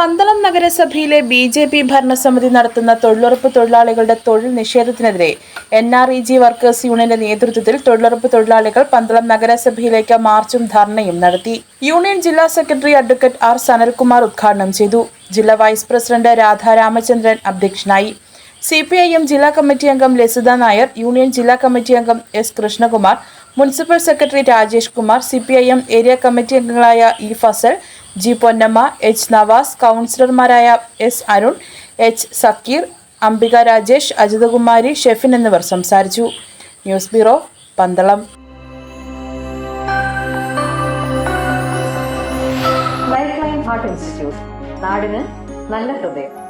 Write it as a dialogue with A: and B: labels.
A: Pandalam നഗരസഭയിലെ B J P ഭരണസമിതി നടത്തുന്ന തൊഴിലുറപ്പ് തൊഴിലാളികളുടെ തൊഴിൽ നിഷേധത്തിനെതിരെ N R E G workers യൂണിയന്റെ നേതൃത്വത്തിൽ തൊഴിലുറപ്പ് തൊഴിലാളികൾ പന്തളം നഗരസഭയിലേക്ക് മാർച്ചും ധർണയും നടത്തി. യൂണിയൻ ജില്ലാ സെക്രട്ടറി അഡ്വക്കേറ്റ് ആർ സനൽകുമാർ ഉദ്ഘാടനം ചെയ്തു. ജില്ലാ വൈസ് പ്രസിഡന്റ് രാധാ രാമചന്ദ്രൻ അധ്യക്ഷനായി. സി പി ഐ എം ജില്ലാ കമ്മിറ്റി അംഗം ലസിത നായർ യൂണിയൻ ജില്ലാ കമ്മിറ്റി അംഗം S Krishnakumar municipal secretary Rajesh Kumar C P I M area committee അംഗങ്ങളായ E Fazal G Ponnamma H Navas കൗൺസിലർമാരായ എസ് അരുൺ എച്ച് സക്കീർ അംബിക രാജേഷ് അജിതകുമാരി ഷെഫിൻ എന്നിവർ സംസാരിച്ചു. News bureau Pandalam.
B: Heart institute നാടിന് നല്ല ഹൃദയം.